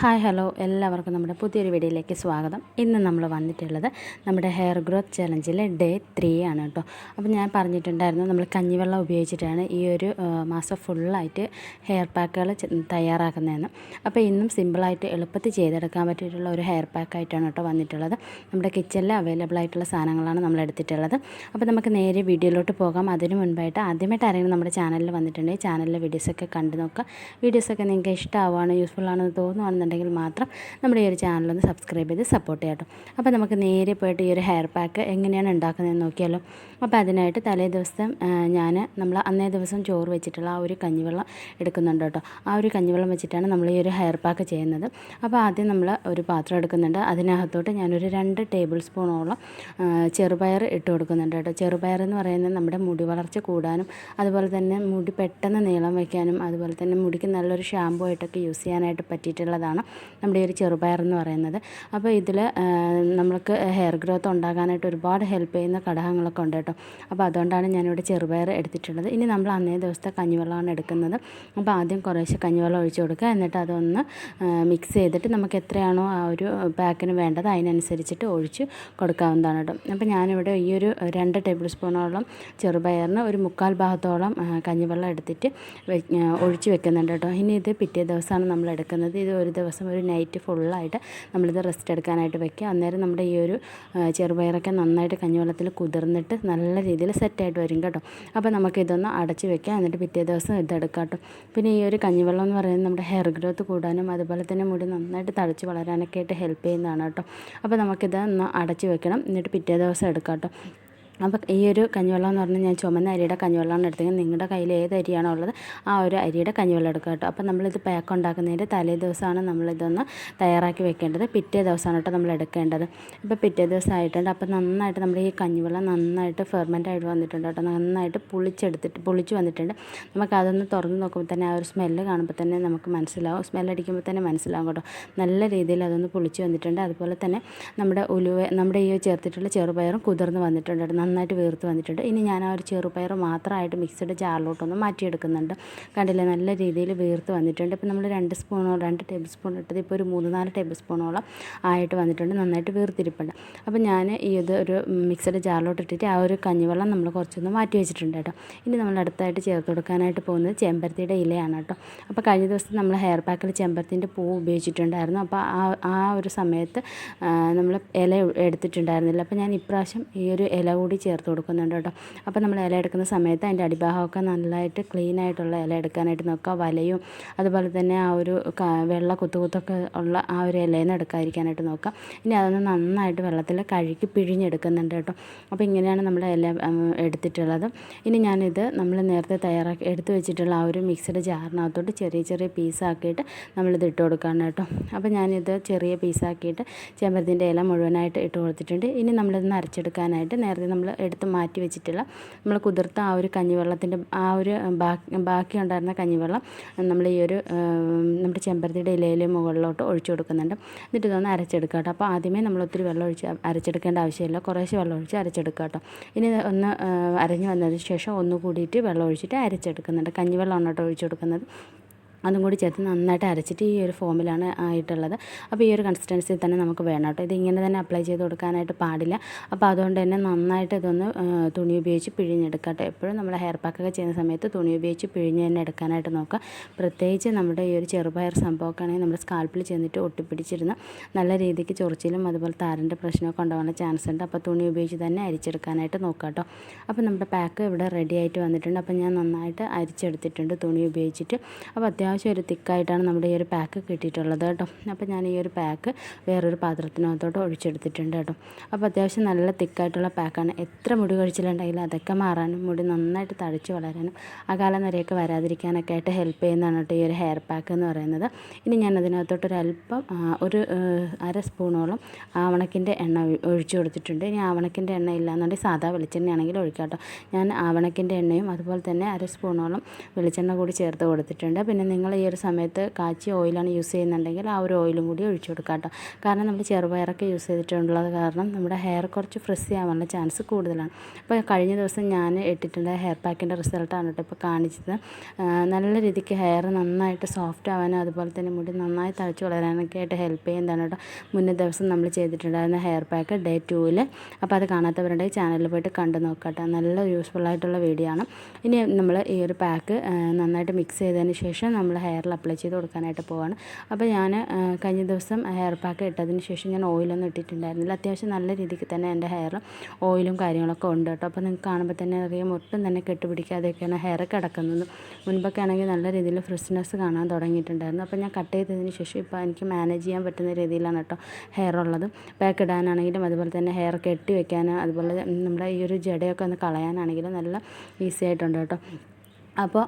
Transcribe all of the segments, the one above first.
Hi hello എല്ലാവർക്കും നമ്മുടെ പുതിയൊരു വീഡിയോയിലേക്ക് സ്വാഗതം. ഇന്ന് നമ്മൾ വന്നിട്ടുള്ളത് നമ്മുടെ ഹെയർ ഗ്രോത്ത് ചലഞ്ചിലെ ഡേ ത്രീ ആണ് കേട്ടോ. അപ്പോൾ ഞാൻ പറഞ്ഞിട്ടുണ്ടായിരുന്നു നമ്മൾ കഞ്ഞിവെള്ളം ഉപയോഗിച്ചിട്ടാണ് ഈ ഒരു മാസം ഫുള്ളായിട്ട് ഹെയർ പാക്കുകൾ തയ്യാറാക്കുന്നതെന്ന്. അപ്പോൾ ഇന്നും സിമ്പിളായിട്ട് എളുപ്പത്തിൽ ചെയ്തെടുക്കാൻ പറ്റിയിട്ടുള്ള ഒരു ഹെയർ പാക്കായിട്ടാണ് കേട്ടോ വന്നിട്ടുള്ളത്. നമ്മുടെ കിച്ചണിൽ അവൈലബിൾ ആയിട്ടുള്ള സാധനങ്ങളാണ് നമ്മൾ എടുത്തിട്ടുള്ളത്. അപ്പോൾ നമുക്ക് നേരെ വീഡിയോയിലോട്ട് പോകാം. അതിന് മുൻപായിട്ട് ആദ്യമായിട്ട് ആരെങ്കിലും നമ്മുടെ ചാനലിൽ വന്നിട്ടുണ്ടെങ്കിൽ ചാനലിലെ വീഡിയോസൊക്കെ കണ്ടു നോക്കുക. വീഡിയോസൊക്കെ നിങ്ങൾക്ക് ഇഷ്ടമാവുകയാണ് യൂസ്ഫുൾ ആണെന്ന് തോന്നുകയാണെന്നുണ്ടെങ്കിൽ മാത്രം നമ്മുടെ ഈ ഒരു ചാനലൊന്ന് സബ്സ്ക്രൈബ് ചെയ്ത് സപ്പോർട്ട് ചെയ്യാം കേട്ടോ അപ്പോൾ നമുക്ക് നേരെ പോയിട്ട് ഈ ഒരു ഹെയർ പാക്ക് എങ്ങനെയാണ് ഉണ്ടാക്കുന്നതെന്ന് നോക്കിയാലോ. അപ്പോൾ അതിനായിട്ട് തലേ ദിവസം ഞാൻ നമ്മൾ അന്നേ ദിവസം ചോറ് വെച്ചിട്ടുള്ള ആ ഒരു കഞ്ഞിവെള്ളം എടുക്കുന്നുണ്ട് കേട്ടോ. ആ ഒരു കഞ്ഞിവെള്ളം വെച്ചിട്ടാണ് നമ്മൾ ഈ ഒരു ഹെയർ പാക്ക് ചെയ്യുന്നത്. അപ്പോൾ ആദ്യം നമ്മൾ ഒരു പാത്രം എടുക്കുന്നുണ്ട്. അതിനകത്തോട്ട് ഞാനൊരു രണ്ട് ടേബിൾ സ്പൂണോളം ചെറുപയർ ഇട്ട് കൊടുക്കുന്നുണ്ട് കേട്ടോ. ചെറുപയർ എന്ന് പറയുന്നത് നമ്മുടെ മുടി വളർച്ച കൂടാനും അതുപോലെ തന്നെ മുടി പെട്ടെന്ന് നീളം വയ്ക്കാനും അതുപോലെ തന്നെ മുടിക്ക് നല്ലൊരു ഷാമ്പു ആയിട്ടൊക്കെ യൂസ് ചെയ്യാനായിട്ട് പറ്റിയിട്ടുള്ളതാണ്. നമ്മുടെ ഈ ഒരു ചെറുപയർ എന്ന് പറയുന്നത്. അപ്പോൾ ഇതിൽ നമുക്ക് ഹെയർ ഗ്രോത്ത് ഉണ്ടാകാനായിട്ട് ഒരുപാട് ഹെൽപ്പ് ചെയ്യുന്ന ഘടകങ്ങളൊക്കെ ഉണ്ട് കേട്ടോ. അപ്പോൾ അതുകൊണ്ടാണ് ഞാനിവിടെ ചെറുപയർ എടുത്തിട്ടുള്ളത്. ഇനി നമ്മൾ അന്നേ ദിവസത്തെ കഞ്ഞിവെള്ളമാണ് എടുക്കുന്നത്. അപ്പോൾ ആദ്യം കുറേശ്ശെ കഞ്ഞിവെള്ളം ഒഴിച്ച് കൊടുക്കുക. എന്നിട്ട് അതൊന്ന് മിക്സ് ചെയ്തിട്ട് നമുക്ക് എത്രയാണോ ആ ഒരു പാക്കിന് വേണ്ടത് അതിനനുസരിച്ചിട്ട് ഒഴിച്ച് കൊടുക്കാവുന്നതാണ് കേട്ടോ. അപ്പോൾ ഞാനിവിടെ ഈ ഒരു രണ്ട് ടേബിൾ സ്പൂണോളം ചെറുപയറിന് ഒരു മുക്കാൽ ഭാഗത്തോളം കഞ്ഞിവെള്ളം എടുത്തിട്ട് ഒഴിച്ച് വെക്കുന്നുണ്ട് കേട്ടോ. ഇനി ഇത് പിറ്റേ ദിവസമാണ് നമ്മൾ എടുക്കുന്നത്. ഇത് ഒരു ദിവസം ഒരു നൈറ്റ് ഫുള്ളായിട്ട് നമ്മളിത് റെസ്റ്റ് എടുക്കാനായിട്ട് വെക്കുക. അന്നേരം നമ്മുടെ ഈ ഒരു ചെറുപയറൊക്കെ നന്നായിട്ട് കഞ്ഞിവെള്ളത്തിൽ കുതിർന്നിട്ട് നല്ല രീതിയിൽ സെറ്റായിട്ട് വരും കേട്ടോ. അപ്പോൾ നമുക്കിതൊന്ന് അടച്ച് വെക്കാം എന്നിട്ട് പിറ്റേ ദിവസം ഇതെടുക്കാം കേട്ടോ. പിന്നെ ഈ ഒരു കഞ്ഞിവെള്ളം എന്ന് പറയുന്നത് നമ്മുടെ ഹെയർ ഗ്രോത്ത് കൂടാനും അതുപോലെ തന്നെ മുടി നന്നായിട്ട് തഴച്ച് വളരാനൊക്കെ ആയിട്ട് ഹെൽപ്പ് ചെയ്യുന്നതാണ് കേട്ടോ. അപ്പോൾ നമുക്കിത് ഒന്ന് അടച്ച് വെക്കണം. എന്നിട്ട് പിറ്റേ ദിവസം എടുക്കാം കേട്ടോ. അപ്പോൾ ഈ ഒരു കഞ്ഞിവെള്ളം എന്ന് പറഞ്ഞാൽ ഞാൻ ചുമന്ന അരിയുടെ കഞ്ഞിവെള്ളമാണ് എടുത്തത് നിങ്ങളുടെ കയ്യിൽ ഏത് അരിയാണോ ഉള്ളത് ആ ഒരു അരിയുടെ കഞ്ഞിവെള്ളം എടുക്കുക കേട്ടോ. അപ്പോൾ നമ്മളിത് പാക്ക് ഉണ്ടാക്കുന്നതിന്റെ തലേ ദിവസമാണ് നമ്മളിതൊന്ന് തയ്യാറാക്കി വെക്കേണ്ടത്. പിറ്റേ ദിവസമാണ് കേട്ടോ നമ്മൾ എടുക്കേണ്ടത്. ഇപ്പോൾ പിറ്റേ ദിവസം ആയിട്ടുണ്ട്. അപ്പോൾ നന്നായിട്ട് നമ്മുടെ ഈ കഞ്ഞിവെള്ളം നന്നായിട്ട് ഫെർമെന്റ് ആയിട്ട് വന്നിട്ടുണ്ട് കേട്ടോ. നന്നായിട്ട് പുളിച്ചെടുത്തിട്ട് പുളിച്ച് വന്നിട്ടുണ്ട്. നമുക്ക് അതൊന്ന് തുറന്ന് നോക്കുമ്പോൾ തന്നെ ആ ഒരു സ്മെല്ല് കാണുമ്പോൾ തന്നെ നമുക്ക് മനസ്സിലാവും. സ്മെല്ലടിക്കുമ്പോൾ തന്നെ മനസ്സിലാവും കേട്ടോ. നല്ല രീതിയിൽ അതൊന്ന് പുളിച്ച് വന്നിട്ടുണ്ട്. അതുപോലെ തന്നെ നമ്മുടെ ഉലുവ നമ്മുടെ ഈ ചേർത്തിട്ടുള്ള ചെറുപയറും കുതിർന്ന് വന്നിട്ടുണ്ട് കേട്ടോ. നന്നായിട്ട് വീർത്ത് വന്നിട്ടുണ്ട്. ഇനി ഞാൻ ആ ഒരു ചെറുപയർ മാത്രമായിട്ട് മിക്സഡ് ജാറിലോട്ടൊന്ന് മാറ്റിയെടുക്കുന്നുണ്ട്. കണ്ടില്ലേ? നല്ല രീതിയിൽ വീർത്ത് വന്നിട്ടുണ്ട്. ഇപ്പോൾ നമ്മൾ രണ്ട് സ്പൂണോ രണ്ട് ടേബിൾ സ്പൂൺ ഇട്ടത് ഇപ്പോൾ ഒരു മൂന്ന് നാല് ടേബിൾ സ്പൂണോളം ആയിട്ട് വന്നിട്ടുണ്ട്. നന്നായിട്ട് വീർത്തിരിപ്പുണ്ട്. അപ്പോൾ ഞാൻ ഇത് ഒരു മിക്സഡ് ജാറിലോട്ട് ഇട്ടിട്ട് ആ ഒരു കഞ്ഞിവെള്ളം നമ്മൾ കുറച്ചൊന്ന് മാറ്റി വെച്ചിട്ടുണ്ട് കേട്ടോ. ഇനി നമ്മൾ അടുത്തായിട്ട് ചേർത്ത് കൊടുക്കാനായിട്ട് പോകുന്നത് ചെമ്പരത്തിയുടെ ഇലയാണ് കേട്ടോ. അപ്പോൾ കഴിഞ്ഞ ദിവസം നമ്മൾ ഹെയർ പാക്കിൽ ചെമ്പരത്തിന്റെ പൂ ഉപയോഗിച്ചിട്ടുണ്ടായിരുന്നു. അപ്പോൾ ആ ആ ഒരു സമയത്ത് നമ്മൾ ഇല എടുത്തിട്ടുണ്ടായിരുന്നില്ല. അപ്പോൾ ഞാൻ ഇപ്രാവശ്യം ഈ ഒരു ഇല കൂടി ചേർത്ത് കൊടുക്കുന്നുണ്ട് കേട്ടോ. അപ്പോൾ നമ്മൾ ഇല എടുക്കുന്ന സമയത്ത് അതിന്റെ അടിഭാഗമൊക്കെ നല്ലതായിട്ട് ക്ലീൻ ആയിട്ടുള്ള ഇല എടുക്കാനായിട്ട് നോക്കുക. വലയും അതുപോലെ തന്നെ ആ ഒരു വെള്ള കുത്തുകുത്തൊക്കെ ഉള്ള ആ ഒരു ഇലയിൽ നിന്ന് എടുക്കാതിരിക്കാനായിട്ട് നോക്കുക. ഇനി അതൊന്ന് നന്നായിട്ട് വെള്ളത്തിൽ കഴുകി പിഴിഞ്ഞെടുക്കുന്നുണ്ട് കേട്ടോ. അപ്പോൾ ഇങ്ങനെയാണ് നമ്മൾ ഇല എടുത്തിട്ടുള്ളത്. ഇനി ഞാനിത് നമ്മൾ നേരത്തെ തയ്യാറാക്കി എടുത്തു വെച്ചിട്ടുള്ള ആ ഒരു മിക്സഡ് ജാറിനകത്തോട്ട് ചെറിയ ചെറിയ പീസാക്കിയിട്ട് നമ്മളിത് ഇട്ട് കൊടുക്കുകയാണ് കേട്ടോ. അപ്പോൾ ഞാനിത് ചെറിയ പീസാക്കിയിട്ട് ചെമ്പരത്തിന്റെ ഇല മുഴുവനായിട്ട് ഇട്ട് കൊടുത്തിട്ടുണ്ട്. ഇനി നമ്മളിത് നരച്ചെടുക്കാനായിട്ട് നേരത്തെ നമ്മൾ എടുത്ത് മാറ്റി വെച്ചിട്ടുള്ള നമ്മൾ കുതിർത്ത ആ ഒരു കഞ്ഞിവെള്ളത്തിന്റെ ആ ഒരു ബാക്കി ബാക്കി ഉണ്ടായിരുന്ന കഞ്ഞിവെള്ളം നമ്മൾ ഈ ഒരു നമ്മുടെ ചെമ്പരത്തിയുടെ ഇലയിൽ മുകളിലോട്ട് ഒഴിച്ചു കൊടുക്കുന്നുണ്ട്. എന്നിട്ട് ഇതൊന്ന് അരച്ചെടുക്കുക കേട്ടോ അപ്പോൾ ആദ്യമേ നമ്മൾ ഒത്തിരി വെള്ളം ഒഴിച്ച് അരച്ചെടുക്കേണ്ട ആവശ്യമില്ല. കുറേശ്ശെ വെള്ളം ഒഴിച്ച് അരച്ചെടുക്കുക കേട്ടോ ഇനി ഒന്ന് അരഞ്ഞു വന്നതിന് ശേഷം ഒന്ന് കൂടിയിട്ട് വെള്ളം ഒഴിച്ചിട്ട് അരച്ചെടുക്കുന്നുണ്ട്. കഞ്ഞിവെള്ളമാണ് കേട്ടോ ഒഴിച്ചു കൊടുക്കുന്നത്. അതും കൂടി ചേർത്ത് നന്നായിട്ട് അരച്ചിട്ട് ഈ ഒരു ഫോമിലാണ് ആയിട്ടുള്ളത് അപ്പോൾ ഈ ഒരു കൺസിസ്റ്റൻസി തന്നെ നമുക്ക് വേണം കേട്ടോ. ഇത് ഇങ്ങനെ തന്നെ അപ്ലൈ ചെയ്ത് കൊടുക്കാനായിട്ട് പാടില്ല. അപ്പോൾ അതുകൊണ്ട് തന്നെ നന്നായിട്ട് ഇതൊന്ന് തുണി ഉപയോഗിച്ച് പിഴിഞ്ഞെടുക്കട്ടെ. എപ്പോഴും നമ്മൾ ഹെയർ പാക്കൊക്കെ ചെയ്യുന്ന സമയത്ത് തുണി ഉപയോഗിച്ച് പിഴിഞ്ഞ് തന്നെ എടുക്കാനായിട്ട് നോക്കുക. പ്രത്യേകിച്ച് നമ്മുടെ ഈ ഒരു ചെറുപയർ സംഭവമൊക്കെ ആണെങ്കിൽ നമ്മുടെ സ്കാൽപ്പിൽ ചെന്നിട്ട് ഒട്ടിപ്പിടിച്ചിരുന്ന നല്ല രീതിക്ക് ചൊറിച്ചിലും അതുപോലെ താരന്റെ പ്രശ്നമൊക്കെ ഉണ്ടാവാനുള്ള ചാൻസ് ഉണ്ട്. അപ്പോൾ തുണി ഉപയോഗിച്ച് തന്നെ അരിച്ചെടുക്കാനായിട്ട് നോക്കുക കേട്ടോ. അപ്പോൾ നമ്മുടെ പാക്ക് ഇവിടെ റെഡി ആയിട്ട് വന്നിട്ടുണ്ട്. അപ്പോൾ ഞാൻ നന്നായിട്ട് അരിച്ചെടുത്തിട്ടുണ്ട് തുണി ഉപയോഗിച്ചിട്ട്. അപ്പോൾ അത്യാവശ്യം ഒരു തിക്കായിട്ടാണ് നമ്മുടെ ഈ ഒരു പാക്ക് കിട്ടിയിട്ടുള്ളത് കേട്ടോ. അപ്പോൾ ഞാൻ ഈ ഒരു പാക്ക് വേറൊരു പാത്രത്തിനകത്തോട്ട് ഒഴിച്ചെടുത്തിട്ടുണ്ട് കേട്ടോ. അപ്പോൾ അത്യാവശ്യം നല്ല തിക്കായിട്ടുള്ള പാക്കാണ് എത്ര മുടി കഴിച്ചിലുണ്ടെങ്കിലും അതൊക്കെ മാറാനും മുടി നന്നായിട്ട് തഴച്ച് വളരാനും അകാലം വരെയൊക്കെ വരാതിരിക്കാനൊക്കെ ആയിട്ട് ഹെൽപ്പ് ചെയ്യുന്നതാണ് കേട്ടോ ഈ ഒരു ഹെയർ പാക്ക് എന്ന് പറയുന്നത്. ഇനി ഞാൻ അതിനകത്തോട്ട് ഒരു അല്പം ഒരു അര സ്പൂണോളം ആവണക്കിന്റെ എണ്ണ ഒഴി- ഒഴിച്ചു കൊടുത്തിട്ടുണ്ട്. ഇനി ആവണക്കിന്റെ എണ്ണ ഇല്ലാന്നുണ്ടെങ്കിൽ സാധാ വെളിച്ചെണ്ണയാണെങ്കിൽ ഒഴിക്കാം കേട്ടോ. ഞാൻ ആവണക്കിന്റെ എണ്ണയും അതുപോലെ തന്നെ അര സ്പൂണോളം വെളിച്ചെണ്ണ കൂടി ചേർത്ത് കൊടുത്തിട്ടുണ്ട്. പിന്നെ നിങ്ങൾ ഈ ഒരു സമയത്ത് കാച്ചിയ ഓയിലാണ് യൂസ് ചെയ്യുന്നുണ്ടെങ്കിൽ ആ ഒരു ഓയിലും കൂടി ഒഴിച്ചു കൊടുക്കാം കേട്ടോ. കാരണം നമ്മൾ ചെറുപയറൊക്കെ യൂസ് ചെയ്തിട്ടുള്ളത് കാരണം നമ്മുടെ ഹെയർ കുറച്ച് ഫ്രഷ് ആവാനുള്ള ചാൻസ് കൂടുതലാണ്. അപ്പോൾ കഴിഞ്ഞ ദിവസം ഞാൻ ഇട്ടിട്ടുള്ള ഹെയർ പാക്കിന്റെ റിസൾട്ടാണ് കേട്ടോ ഇപ്പോൾ കാണിച്ചത്. നല്ല രീതിക്ക് ഹെയർ നന്നായിട്ട് സോഫ്റ്റ് ആവാനും അതുപോലെ തന്നെ മുടി നന്നായി തഴച്ച് വളരാനൊക്കെ ആയിട്ട് ഹെൽപ്പ് ചെയ്യുന്നതാണ് കേട്ടോ. മുന്നേ ദിവസം നമ്മൾ ചെയ്തിട്ടുണ്ടായിരുന്ന ഹെയർ പാക്ക് ഡേ ടൂവിൽ അപ്പോൾ അത് കാണാത്തവരുടെ ചാനലിൽ പോയിട്ട് കണ്ടു നോക്കട്ടെ നല്ല യൂസ്ഫുൾ ആയിട്ടുള്ള വീഡിയോ ആണ്. ഇനി നമ്മൾ ഈ ഒരു പാക്ക് നന്നായിട്ട് മിക്സ് ചെയ്തതിന് ശേഷം നമ്മൾ ഹെയറിൽ അപ്ലൈ ചെയ്ത് കൊടുക്കാനായിട്ട് പോവാണ്. അപ്പോൾ ഞാൻ കഴിഞ്ഞ ദിവസം ഹെയർ പാക്ക് ഇട്ടതിന് ശേഷം ഞാൻ ഓയിലൊന്നും ഇട്ടിട്ടുണ്ടായിരുന്നില്ല. അത്യാവശ്യം നല്ല രീതിക്ക് തന്നെ എന്റെ ഹെയർ ഓയിലും കാര്യങ്ങളൊക്കെ ഉണ്ട് കേട്ടോ. അപ്പോൾ നിങ്ങൾക്ക് കാണുമ്പോൾ തന്നെ അറിയാം ഒട്ടും തന്നെ കെട്ടുപിടിക്കാതെയൊക്കെയാണ് ഹെയർ കിടക്കുന്നത്. മുൻപൊക്കെ ആണെങ്കിൽ നല്ല രീതിയിൽ ഫ്രഷ്നെസ് കാണാൻ തുടങ്ങിയിട്ടുണ്ടായിരുന്നു. അപ്പോൾ ഞാൻ കട്ട് ചെയ്തതിന് ശേഷം ഇപ്പോൾ എനിക്ക് മാനേജ് ചെയ്യാൻ പറ്റുന്ന രീതിയിലാണ് കേട്ടോ ഹെയർ ഉള്ളത്. പാക്ക് ഇടാനാണെങ്കിലും അതുപോലെ തന്നെ ഹെയർ കെട്ടി വെക്കാൻ അതുപോലെ നമ്മുടെ ഈ ഒരു ജടയൊക്കെ ഒന്ന് കളയാനാണെങ്കിലും നല്ല ഈസി ആയിട്ടുണ്ട് കേട്ടോ. അപ്പോൾ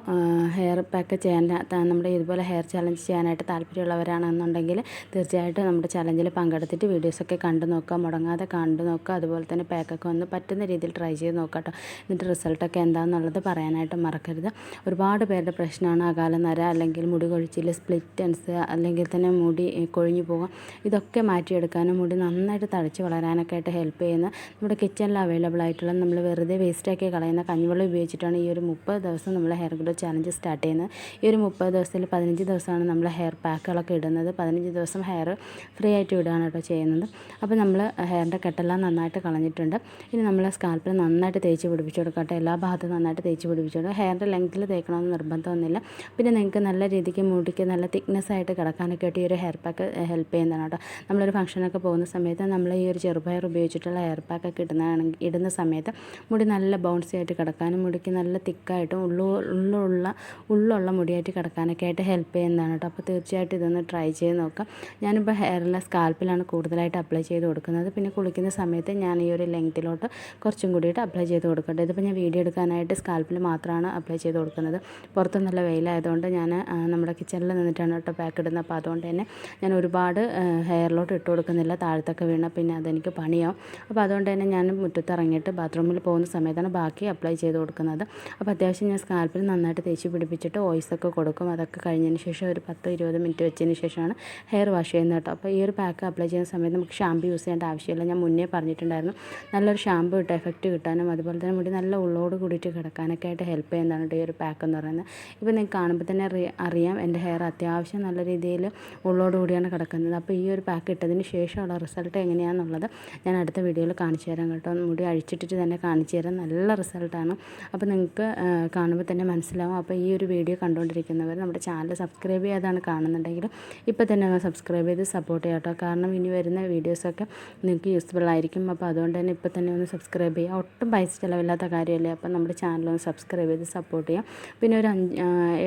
ഹെയർ പാക്ക് ചെയ്യാൻ നമ്മുടെ ഇതുപോലെ ഹെയർ ചലഞ്ച് ചെയ്യാനായിട്ട് താല്പര്യമുള്ളവരാണെന്നുണ്ടെങ്കിൽ തീർച്ചയായിട്ടും നമ്മുടെ ചലഞ്ചിൽ പങ്കെടുത്തിട്ട് വീഡിയോസൊക്കെ കണ്ടു നോക്കുക മുടങ്ങാതെ കണ്ടു നോക്കുക അതുപോലെ തന്നെ പാക്കൊക്കെ ഒന്ന് പറ്റുന്ന രീതിയിൽ ട്രൈ ചെയ്ത് നോക്കുക കേട്ടോ. എന്നിട്ട് റിസൾട്ടൊക്കെ എന്താണെന്നുള്ളത് പറയാനായിട്ട് മറക്കരുത്. ഒരുപാട് പേരുടെ പ്രശ്നമാണ് അകാല നര അല്ലെങ്കിൽ മുടി കൊഴിച്ചിൽ സ്പ്ലിറ്റൻസ് അല്ലെങ്കിൽ തന്നെ മുടി കൊഴിഞ്ഞു പോകുക. ഇതൊക്കെ മാറ്റിയെടുക്കാനും മുടി നന്നായിട്ട് തഴച്ച് വളരാനൊക്കെ ആയിട്ട് ഹെൽപ്പ് ചെയ്യുന്ന നമ്മുടെ കിച്ചണിൽ അവൈലബിൾ ആയിട്ടുള്ള നമ്മൾ വെറുതെ വേസ്റ്റാക്കി കളയുന്ന കഞ്ഞിവെള്ളം ഉപയോഗിച്ചിട്ടാണ് ഈ ഒരു മുപ്പത് ദിവസം നമ്മൾ ഹെയർ ഗ്രോ ചാലഞ്ച് സ്റ്റാർട്ട് ചെയ്യുന്നത്. ഈ ഒരു മുപ്പത് ദിവസത്തിൽ പതിനഞ്ച് ദിവസമാണ് നമ്മൾ ഹെയർ പാക്കുകളൊക്കെ ഇടുന്നത്. പതിനഞ്ച് ദിവസം ഹെയർ ഫ്രീ ആയിട്ട് ഇടുകയാണ് കേട്ടോ ചെയ്യുന്നത്. അപ്പോൾ നമ്മൾ ഹെയറിന്റെ കെട്ടെല്ലാം നന്നായിട്ട് കളഞ്ഞിട്ടുണ്ട്. ഇനി നമ്മൾ സ്കാൽപ്പിൽ നന്നായിട്ട് തേച്ച് പിടിപ്പിച്ച് കൊടുക്കട്ടെ എല്ലാ ഭാഗത്തും നന്നായിട്ട് തേച്ച് പിടിപ്പിച്ച് കൊടുക്കുക ഹെയറിന്റെ ലെങ്ത്തിൽ തേക്കണമെന്ന് നിർബന്ധമൊന്നുമില്ല. പിന്നെ നിങ്ങൾക്ക് നല്ല രീതിക്ക് മുടിക്ക് നല്ല തിക്നെസ് ആയിട്ട് കിടക്കാനൊക്കെ ആയിട്ട് ഈ ഒരു ഹെയർ പാക്ക് ഹെൽപ്പ് ചെയ്യുന്നതാണ് കേട്ടോ. നമ്മളൊരു ഫംഗ്ഷനൊക്കെ പോകുന്ന സമയത്ത് നമ്മൾ ഈ ഒരു ചെറുപയർ ഉപയോഗിച്ചിട്ടുള്ള ഹെയർ പാക്കൊക്കെ ഇടുന്നതാണെങ്കിൽ ഇടുന്ന സമയത്ത് മുടി നല്ല ബൗൺസി ആയിട്ട് കിടക്കാനും മുടിക്ക് നല്ല തിക്കായിട്ടും ഉള്ളു ഉള്ളുള്ള ഉള്ളുള്ള മുടിയായിട്ട് കിടക്കാനൊക്കെ ആയിട്ട് ഹെൽപ്പ് ചെയ്യുന്നതാണ് കേട്ടോ അപ്പോൾ തീർച്ചയായിട്ടും ഇതൊന്ന് ട്രൈ ചെയ്ത് നോക്കാം. ഞാനിപ്പോൾ ഹെയറിലെ സ്കാൽപ്പിലാണ് കൂടുതലായിട്ട് അപ്ലൈ ചെയ്ത് കൊടുക്കുന്നത്. പിന്നെ കുളിക്കുന്ന സമയത്ത് ഞാൻ ഈ ഒരു ലെങ്ത്തിലോട്ട് കുറച്ചും കൂടിയിട്ട് അപ്ലൈ ചെയ്ത് കൊടുക്കട്ടെ. ഇതിപ്പോൾ ഞാൻ വീഡിയോ എടുക്കാനായിട്ട് സ്കാൽപ്പിൽ മാത്രമാണ് അപ്ലൈ ചെയ്ത് കൊടുക്കുന്നത്. പുറത്ത് നല്ല വെയിലായതുകൊണ്ട് ഞാൻ നമ്മുടെ കിച്ചണിൽ നിന്നിട്ടാണ് കേട്ടോ പാക്ക് ഇടുന്നത്. അപ്പോൾ അതുകൊണ്ട് തന്നെ ഞാൻ ഒരുപാട് ഹെയറിലോട്ട് ഇട്ട് കൊടുക്കുന്നില്ല. താഴത്തൊക്കെ വീണ പിന്നെ അതെനിക്ക് പണിയാവും. അപ്പോൾ അതുകൊണ്ട് തന്നെ ഞാൻ മുറ്റത്ത് ഇറങ്ങിയിട്ട് ബാത്റൂമിൽ പോകുന്ന സമയത്താണ് ബാക്കി അപ്ലൈ ചെയ്ത് കൊടുക്കുന്നത്. അപ്പോൾ അത്യാവശ്യം ഞാൻ സ്കാൽപ്പിൽ നന്നായിട്ട് തേച്ച് പിടിപ്പിച്ചിട്ട് ഓയിസൊക്കെ കൊടുക്കും. അതൊക്കെ കഴിഞ്ഞതിന് ശേഷം ഒരു പത്തോ ഇരുപത് മിനിറ്റ് വെച്ചതിന് ശേഷമാണ് ഹെയർ വാഷ് ചെയ്യുന്നത് കേട്ടോ. അപ്പോൾ ഈ ഒരു പാക്ക് അപ്ലൈ ചെയ്യുന്ന സമയത്ത് നമുക്ക് ഷാമ്പു യൂസ് ചെയ്യേണ്ട ആവശ്യമില്ല. ഞാൻ മുന്നേ പറഞ്ഞിട്ടുണ്ടായിരുന്നു നല്ലൊരു ഷാമ്പു ഇട്ട് എഫക്റ്റ് കിട്ടാനും അതുപോലെ തന്നെ മുടി നല്ല ഉള്ളോട് കൂടിയിട്ട് കിടക്കാനൊക്കെ ആയിട്ട് ഹെൽപ്പ് ചെയ്യുന്നതാണ് ഈ ഒരു പാക്ക് എന്ന് പറയുന്നത്. ഇപ്പോൾ നിങ്ങൾക്ക് കാണുമ്പോൾ തന്നെ അറിയാം എന്റെ ഹെയർ അത്യാവശ്യം നല്ല രീതിയിൽ ഉള്ളോട് കൂടിയാണ് കിടക്കുന്നത്. അപ്പോൾ ഈ ഒരു പാക്ക് ഇട്ടതിന് ശേഷമുള്ള റിസൾട്ട് എങ്ങനെയാണെന്നുള്ളത് ഞാൻ അടുത്ത വീഡിയോയിൽ കാണിച്ചു തരാം കേട്ടോ. മുടി അഴിച്ചിട്ടിട്ട് തന്നെ കാണിച്ചു തരാം. നല്ല റിസൾട്ടാണ്. അപ്പോൾ നിങ്ങൾക്ക് കാണുമ്പോൾ തന്നെ മനസ്സിലാവും. അപ്പോൾ ഈ ഒരു വീഡിയോ കണ്ടുകൊണ്ടിരിക്കുന്നവർ നമ്മുടെ ചാനൽ സബ്സ്ക്രൈബ് ചെയ്യാതാണ് കാണുന്നുണ്ടെങ്കിൽ ഇപ്പോൾ തന്നെ ഒന്ന് സബ്സ്ക്രൈബ് ചെയ്ത് സപ്പോർട്ട് ചെയ്യാം കേട്ടോ. കാരണം ഇനി വരുന്ന വീഡിയോസൊക്കെ നിങ്ങൾക്ക് യൂസ്ഫുൾ ആയിരിക്കും. അപ്പോൾ അതുകൊണ്ട് തന്നെ ഇപ്പോൾ തന്നെ ഒന്ന് സബ്സ്ക്രൈബ് ചെയ്യുക. ഒട്ടും പൈസ ചിലവില്ലാത്ത കാര്യമല്ലേ? അപ്പോൾ നമ്മുടെ ചാനൽ ഒന്ന് സബ്സ്ക്രൈബ് ചെയ്ത് സപ്പോർട്ട് ചെയ്യാം. പിന്നെ ഒരു അഞ്ച്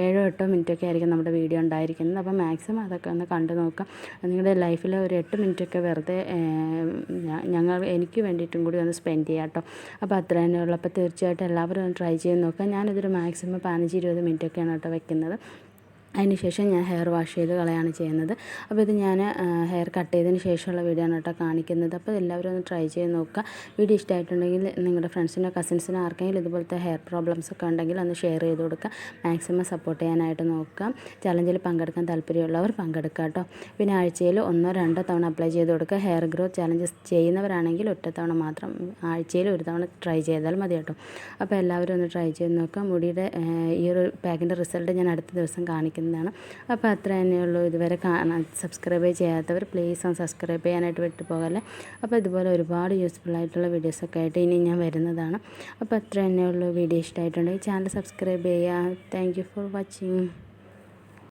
ഏഴോ എട്ടോ മിനിറ്റൊക്കെ ആയിരിക്കും നമ്മുടെ വീഡിയോ ഉണ്ടായിരിക്കുന്നത്. അപ്പോൾ മാക്സിമം അതൊക്കെ ഒന്ന് കണ്ടു നോക്കാം നിങ്ങളുടെ ലൈഫിൽ ഒരു എട്ട് മിനിറ്റൊക്കെ വെറുതെ ഞങ്ങൾ എനിക്ക് വേണ്ടിയിട്ടും കൂടി ഒന്ന് സ്പെൻഡ് ചെയ്യാം കേട്ടോ. അപ്പോൾ അത്ര തന്നെ ഉള്ളൂ. അപ്പോൾ തീർച്ചയായിട്ടും എല്ലാവരും ഒന്ന് ട്രൈ ചെയ്ത് നോക്കാം ഞാനിതൊരു മാക്സിമം പതിനഞ്ച് ഇരുപത് മിനിറ്റൊക്കെയാണ് കേട്ടോ വെക്കുന്നത്. അതിനുശേഷം ഞാൻ ഹെയർ വാഷ് ചെയ്ത് കളയാണ് ചെയ്യുന്നത്. അപ്പോൾ ഇത് ഞാൻ ഹെയർ കട്ട് ചെയ്തതിന് ശേഷമുള്ള വീഡിയോ ആണ് കേട്ടോ കാണിക്കുന്നത്. അപ്പോൾ എല്ലാവരും ഒന്ന് ട്രൈ ചെയ്ത് നോക്കുക. വീഡിയോ ഇഷ്ടമായിട്ടുണ്ടെങ്കിൽ നിങ്ങളുടെ ഫ്രണ്ട്സിനോ കസിൻസിനോ ആർക്കെങ്കിലും ഇതുപോലത്തെ ഹെയർ പ്രോബ്ലംസ് ഒക്കെ ഉണ്ടെങ്കിൽ ഒന്ന് ഷെയർ ചെയ്ത് കൊടുക്കുക. മാക്സിമം സപ്പോർട്ട് ചെയ്യാനായിട്ട് നോക്കുക. ചലഞ്ചിൽ പങ്കെടുക്കാൻ താല്പര്യമുള്ളവർ പങ്കെടുക്കുക കേട്ടോ. പിന്നെ ആഴ്ചയിൽ ഒന്നോ രണ്ടോ തവണ അപ്ലൈ ചെയ്ത് കൊടുക്കുക. ഹെയർ ഗ്രോത്ത് ചലഞ്ചസ് ചെയ്യുന്നവരാണെങ്കിൽ ഒറ്റ തവണ മാത്രം ആഴ്ചയിൽ ഒരു തവണ ട്രൈ ചെയ്താൽ മതി കേട്ടോ. അപ്പോൾ എല്ലാവരും ഒന്ന് ട്രൈ ചെയ്ത് നോക്കുക. മുടിയുടെ ഈ ഒരു പാക്കിന്റെ റിസൾട്ട് ഞാൻ അടുത്ത ദിവസം കാണിക്കുന്നത് ചെയ്യുന്നതാണ്. അപ്പോൾ അത്ര തന്നെയുള്ളൂ. ഇതുവരെ കാണാൻ സബ്സ്ക്രൈബ് ചെയ്യാത്തവർ പ്ലീസ് ഒന്ന് സബ്സ്ക്രൈബ് ചെയ്യാനായിട്ട് വിട്ടു പോകല്ലേ അപ്പോൾ ഇതുപോലെ ഒരുപാട് യൂസ്ഫുൾ ആയിട്ടുള്ള വീഡിയോസൊക്കെ ആയിട്ട് ഇനി ഞാൻ വരുന്നതാണ്. അപ്പോൾ അത്ര തന്നെയുള്ളൂ. വീഡിയോ ഇഷ്ടമായിട്ടുണ്ടെങ്കിൽ ചാനൽ സബ്സ്ക്രൈബ് ചെയ്യുക. Thank for watching